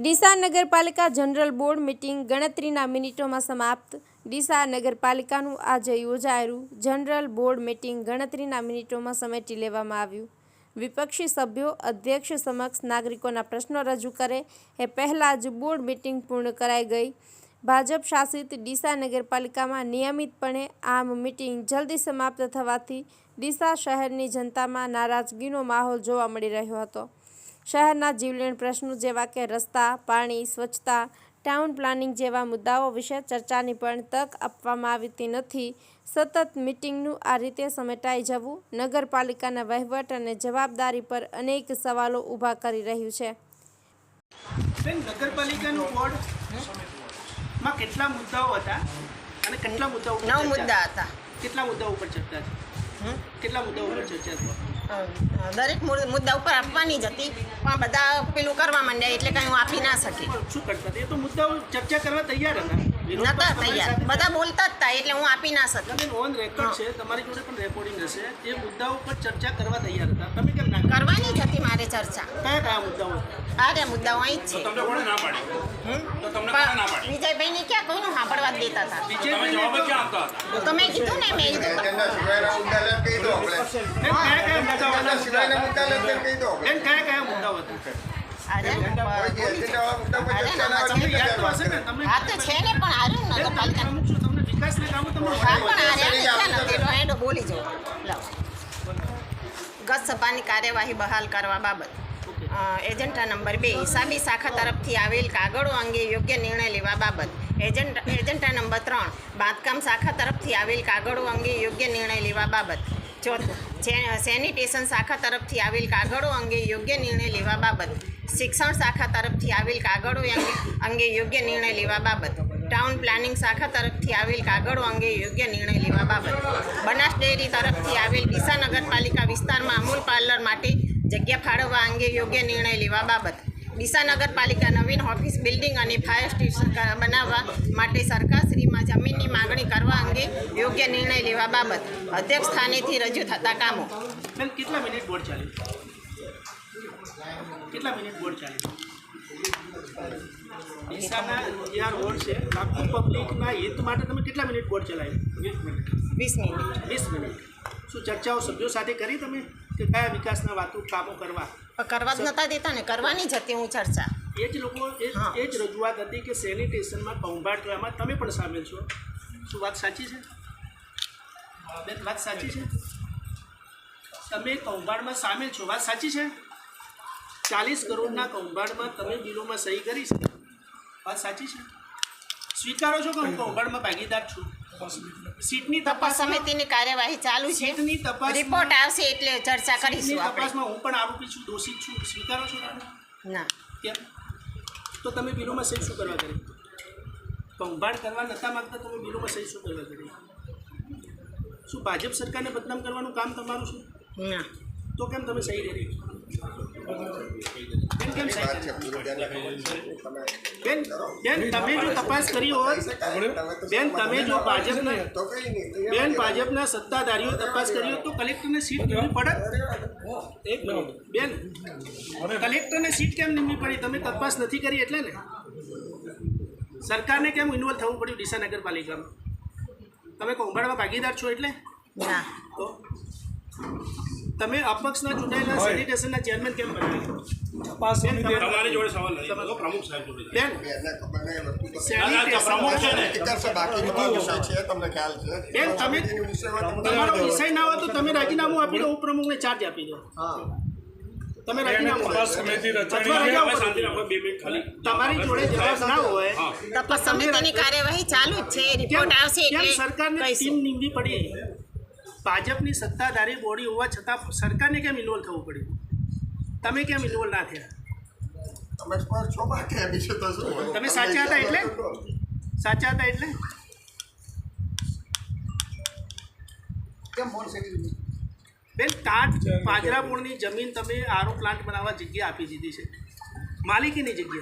ડીસા નગરપાલિકા general board meeting ગણતરીના મિનિટોમાં સમાપ્ત. ડીસા નગરપાલિકાનું આજે યોજાયેલું જનરલ બોર્ડ મિટિંગ ગણતરીના મિનિટોમાં સમેટી લેવામાં આવ્યું. વિપક્ષી સભ્યો, અધ્યક્ષ સમક્ષ નાગરિકોના પ્રશ્નો રજૂ કરે એ પહેલાં જ બોર્ડ મિટિંગ પૂર્ણ કરાઈ ગઈ. ભાજપ શાસિત ડીસા નગરપાલિકામાં નિયમિતપણે આમ મીટિંગ જલ્દી સમાપ્ત થવાથી ડીસા શહેરની જનતામાં નારાજગીનો માહોલ જોવા મળી રહ્યો હતો. શહેરના જીવલેણ પ્રશ્નો જેવા કે રસ્તા પાણી સ્વચ્છતા ટાઉન પ્લાનિંગ જેવા મુદ્દાઓ વિશે ચર્ચાની પણ તક આપવામાં આવતી નથી. સતત મિટિંગનું આ રીતે સમેટાઈ જવું નગરપાલિકાના વહીવટ અને જવાબદારી પર અનેક સવાલો ઊભા કરી રહ્યું છે. નગરપાલિકાનું બોર્ડમાં કેટલા મુદ્દાઓ હતા અને કેટલા મુદ્દાઓ ઉપર નવ ચર્ચા? મુદ્દા હતા. કેટલા મુદ્દાઓ ઉપર ચર્ચા છે? કેટલા મુદ્દાઓ ઉપર ચર્ચા છે? દરેક મુદ્દા ઉપર આપવાની જ હતી પણ બધા પેલું કરવા માંડ્યા એટલે કઈ હું આપી ના શકી. શું કરતા એ તો મુદ્દાઓ ચર્ચા કરવા તૈયાર હતા. નતા તૈયાર. બધા બોલતા જ હતા એટલે હું આપી ના શકી. તમે ઓન રેકોર્ડ છે તમારી જોડે પણ રેકોર્ડિંગ હશે. એ મુદ્દાઓ પર ચર્ચા કરવા તૈયાર હતા. તમે કેમ ના કરવાની જ હતી મારે ચર્ચા. કયા કયા મુદ્દાઓ? આ કયા મુદ્દાઓ? અહીં જ છે. તમને કોણે ના પાડી? હમ? તો તમને કોણે ના પાડી? વિજયભાઈને ક્યાં કોઈનું સાંભળવા જ દેતા હતા. તમે જવાબ કીધું ને મેં ગત સભાની કાર્યવાહી બહાલ કરવા બાબત. અ, એજન્ડા નંબર બે હિસાબી શાખા તરફથી આવેલ કાગળો અંગે યોગ્ય નિર્ણય લેવા બાબત. એજન્ટ એજન્ટા નંબર ત્રણ બાંધકામ શાખા તરફથી આવેલ કાગળો અંગે યોગ્ય નિર્ણય લેવા બાબત. ચોથું સેનિટેશન શાખા તરફથી આવેલ કાગળો અંગે યોગ્ય નિર્ણય લેવા બાબત. શિક્ષણ શાખા તરફથી આવેલ કાગળો અંગે યોગ્ય નિર્ણય લેવા બાબત. ટાઉન પ્લાનિંગ શાખા તરફથી આવેલ કાગળો અંગે યોગ્ય નિર્ણય લેવા બાબત. બનાસ ડેરી તરફથી આવેલ ડીસા નગરપાલિકા વિસ્તારમાં અમૂલ પાર્લર માટે જગ્યા ફાળવવા અંગે યોગ્ય નિર્ણય લેવા બાબત. ડીસા નગરપાલિકા નવીન ઓફિસ બિલ્ડિંગ અને ફાયર સ્ટેશન બનાવવા માટે સરકારશ્રીમાં જમીનની માગણી કરવા અંગે યોગ્ય નિર્ણય લેવા બાબત. અધ્યક્ષ સ્થાનેથી રજૂ થતા કામો. કેટલા મિનિટ બોર્ડ ચાલે? કેટલા મિનિટ બોર્ડ ચાલે? ડીસાના જે આ રોડ છે આખું પબ્લિકના હિત માટે તમે કેટલા મિનિટ બોર્ડ ચલાવ્યું? વીસ મિનિટ. વીસ મિનિટ. વીસ મિનિટ. શું ચર્ચાઓ સભ્યો સાથે કરી તમે કે કયા વિકાસના વાતો કામો કરવા? કરવા જ નતા દેતા ને કરવાની જ હતી હું ચર્ચા. એ જ લોકો એ જ- હા. એ જ રજૂઆત હતી કે સેનિટેશનમાં કૌભાંડ કરવામાં તમે પણ સામેલ છો. શું વાત સાચી છે? બેન વાત સાચી છે? તમે કૌભાંડમાં સામેલ છો વાત સાચી છે? ચાલીસ કરોડના કૌભાંડમાં તમે બિલોમાં સહી કરી છે. વાત સાચી છે? સ્વીકારો છો કે હું કૌભાંડમાં ભાગીદાર છું? સીટની તપાસ સમિતિની કાર્યવાહી ચાલુ છે. સીટની તપાસ રિપોર્ટ આવશે એટલે ચર્ચા કરીશું આપણે. તપાસમાં હું પણ આરોપી છું દોષિત છું. સ્વીકારો છો ના. કેમ? તો તમે બિલોમાં સહી શું કરવા કરી? કૌભાંડ કરવા નતા માંગતા તમે બિલોમાં સહી શું કરવા કરી? શું ભાજપ સરકારને બદનામ કરવાનું કામ તમારું છું? ના. તો કેમ તમે સહી કરી? બેન બેન, તમે જો તપાસ કરી હોત, બેન, તમે જો ભાજપના બેન, ભાજપના સત્તાધારીઓ તપાસ કરી હોત, તો કલેક્ટરને સીટ નિમવી પડત? એક મિનિટ બેન, કલેક્ટરને સીટ કેમ નીમવી પડી? તમે તપાસ નથી કરી એટલે ને? સરકારને કેમ ઇન્વોલ્વ થવું પડ્યું ડીસા નગરપાલિકામાં? તમે કૌભાંડમાં ભાગીદાર છો એટલે? ના. તમે અપક્ષના ચૂંટાયેલા સેનિટેશનના ચેરમેન કેમ બન્યા બેન, તમારી જોડે સવાલ નથી. તો પ્રમુખ સાહેબ જોડે છે. બેન. એને ખબર નહીં વસ્તુ તો સેનિટેશન પ્રમુખ છે ને. બાકી? વિષય છે? તમને ખ્યાલ છે? બેન, તમે- તમારો વિષય ના હોય તો તમે રાજીનામું આપી દો ઉપપ્રમુખને ચાર્જ આપી દો તમે રાજીનામું તમારી જોડે જવાબ ના હોય હા તપાસ સમિતિની કાર્યવાહી ચાલુ જ છે. રિપોર્ટ આવશે એટલે સરકારને ટીમ નીમવી પડી? ભાજપની સત્તાધારી બોડી હોવા છતાં સરકારને કેમ ઇન્વોલ્વ થવું પડ્યું? તમે કેમ ઇન્વોલ્વ ના થયા? તમે સાચા હતા એટલે? સાચા હતા એટલે? બેન તાટ પાજરાપુરની જમીન તમે આરો પ્લાન્ટ બનાવવા જગ્યા આપી દીધી છે. માલિકીની જગ્યા.